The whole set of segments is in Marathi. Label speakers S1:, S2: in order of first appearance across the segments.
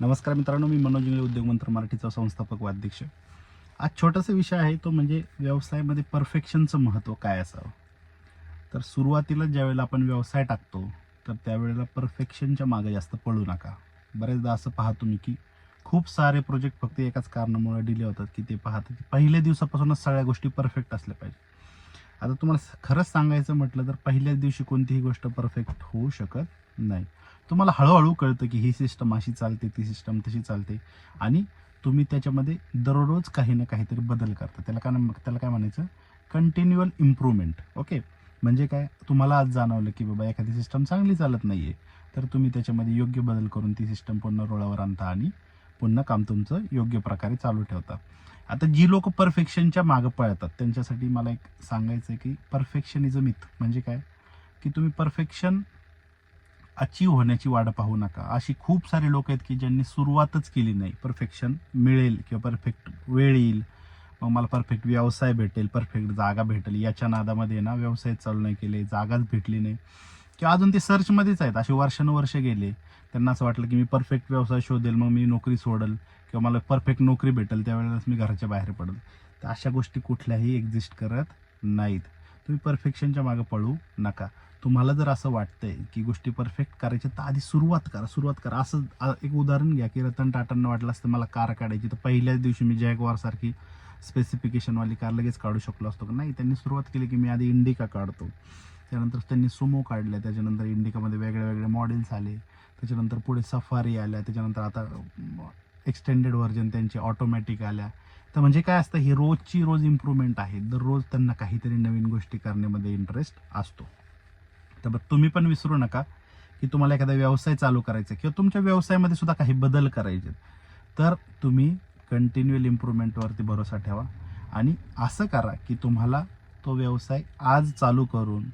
S1: नमस्कार मित्रांनो मी मनोज इंगळे उद्योग मंत्र मराठीचा संस्थापक व अध्यक्ष. आज छोटासा विषय आहे तो म्हणजे व्यवसायामध्ये परफेक्शनचं महत्त्व काय असावं? तर सुरुवातीला ज्यावेळेला आपण व्यवसाय टाकतो तर त्यावेळेला परफेक्शनच्या मागे जास्त पळू नका. बरेचदा असं पाहतो मी की खूप सारे प्रोजेक्ट फक्त एकाच कारणामुळे डिले होतात की ते पाहतात की पहिल्या दिवसापासूनच सगळ्या गोष्टी परफेक्ट असल्या पाहिजे आता तुम्हाला खरंच सांगायचं म्हटलं तर पहिल्याच दिवशी कोणतीही गोष्ट परफेक्ट होऊ शकत नाही. तुम्हाला हळूहळू कळतं की ही सिस्टम अशी चालते ती सिस्टम तशी चालते. आणि तुम्ही त्याच्यामध्ये दररोज काही ना काहीतरी बदल करता. त्याला काय त्याला काय म्हणायचं? कंटिन्युअल इम्प्रूव्हमेंट ओके म्हणजे काय? तुम्हाला आज जाणवलं की बाबा एखादी सिस्टम चांगली चालत नाही आहे तर तुम्ही त्याच्यामध्ये योग्य बदल करून ती सिस्टम पुन्हा रोळावर आणता आणि पुन्हा काम तुमचं योग्य प्रकारे चालू ठेवता. आता जी लोक परफेक्शनच्या मागं पळतात त्यांच्यासाठी मला एक सांगायचं आहे की परफेक्शन इज अ मिथ म्हणजे काय? की तुम्ही परफेक्शन अचीव होण्याची वाट पाहू नका. अशी खूप सारे लोक आहेत की ज्यांनी सुरुवातच केली नाही. परफेक्शन मिळेल किंवा परफेक्ट वेळ येईल. मग मला परफेक्ट व्यवसाय भेटेल परफेक्ट जागा भेटेल. याच्या नादामध्ये ना व्यवसाय चालू नाही केले जागाच भेटली नाही. किंवा अजून ते सर्चमध्येच आहेत. असे वर्षानुवर्ष गेले. त्यांना असं वाटलं की मी परफेक्ट व्यवसाय शोधेल मग मी नोकरी सोडेल किंवा मला परफेक्ट नोकरी भेटेल त्यावेळेलाच मी घराच्या बाहेर पडेल. तर अशा गोष्टी कुठल्याही एक्झिस्ट करत नाहीत. तुम्ही परफेक्शनच्या मागे पळू नका. तुम्हाला जर असं वाटतंय की गोष्टी परफेक्ट करायच्या तर आधी सुरुवात करा सुरुवात करा. असं एक उदाहरण घ्या की रतन टाटांना वाटलं असतं मला कार काढायची तर पहिल्याच दिवशी मी जॅगवार सारखी स्पेसिफिकेशनवाली कार लगेच काढू शकलो असतो का? नाही त्यांनी सुरुवात केली की मी आधी इंडिका काढतो. त्यानंतर त्यांनी सुमो काढल्या त्याच्यानंतर इंडिकामध्ये वेगळे वेगळे मॉडेल्स आले. त्याच्यानंतर पुढे सफारी आल्या त्याच्यानंतर आता एक्सटेंडेड व्हर्जन त्यांचे ऑटोमॅटिक आल्या. तर म्हणजे काय असतं ही रोजची रोज इम्प्रूव्हमेंट आहे. दररोज त्यांना काहीतरी नवीन गोष्टी करण्यामध्ये इंटरेस्ट असतो. तर बरं तुम्ही पण विसरू नका की तुम्हाला एखादा व्यवसाय चालू करायचा आहे किंवा तुमच्या व्यवसायामध्ये सुद्धा काही बदल करायचे तर तुम्ही कंटिन्युअल इम्प्रूव्हमेंटवरती भरोसा ठेवा आणि असं करा की तुम्हाला तो व्यवसाय आज चालू करून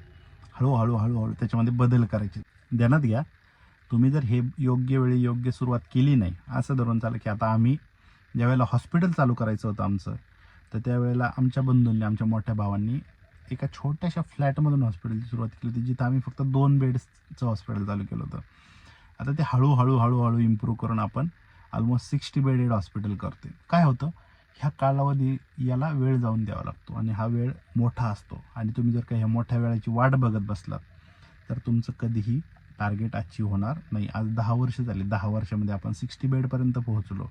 S1: हळूहळू हळूहळू त्याच्यामध्ये बदल करायचे. ध्यानात घ्या. तुम्ही जर हे योग्य वेळी योग्य सुरुवात केली नाही असं धरून चाललं की आता आम्ही ज्यावेळेला हॉस्पिटल चालू करायचं होतं आमचं तर त्यावेळेला आमच्या बंधूंनी आमच्या मोठ्या भावांनी एका छोट्याशा फ्लॅटमधून हॉस्पिटलची सुरुवात केली होती जिथं आम्ही फक्त दोन बेड्सचं हॉस्पिटल चालू केलं होतं. आता ते हळूहळू हळूहळू इम्प्रूव्ह करून आपण ऑलमोस्ट सिक्स्टी बेडेड हॉस्पिटल करते काय होतं? ह्या कालावधी याला वेळ जाऊन द्यावा लागतो आणि हा वेळ मोठा असतो. आणि तुम्ही जर काही ह्या मोठ्या वेळाची वाट बघत बसलात तर तुमचं कधीही टार्गेट अचीव होणार नाही. आज दहा वर्ष झाली. दहा वर्षामध्ये आपण सिक्स्टी बेडपर्यंत पोहोचलो.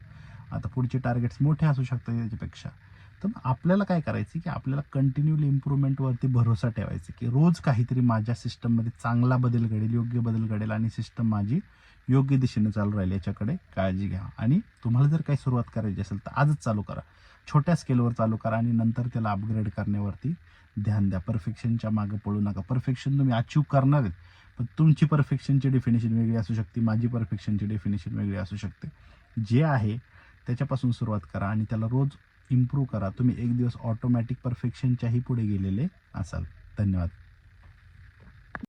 S1: आता पुढचे टार्गेट्स मोठे असू शकतात याच्यापेक्षा. तर आपल्याला काय करायचं की आपल्याला कंटिन्युअली इम्प्रूव्हमेंटवरती भरोसा ठेवायचा की रोज काहीतरी माझ्या सिस्टममध्ये चांगला बदल घडेल योग्य बदल घडेल आणि सिस्टम माझी योग्य दिशेने चालू राहील याच्याकडे काळजी घ्या. आणि तुम्हाला जर काही सुरुवात करायची असेल तर आजच चालू करा. छोट्या स्केलवर चालू करा आणि नंतर त्याला अपग्रेड करण्यावरती ध्यान द्या. परफेक्शनच्या मागे पळू नका. परफेक्शन तुम्ही अचीव करणार आहेत. पण तुमची परफेक्शनची डेफिनेशन वेगळी असू शकते माझी परफेक्शनची डेफिनेशन वेगळी असू शकते. जे आहे त्याच्यापासून सुरुवात करा आणि त्याला रोज इम्प्रूव्ह करा. तुम्ही एक दिवस ऑटोमॅटिक परफेक्शनच्याही पुढे गेलेले असाल. धन्यवाद.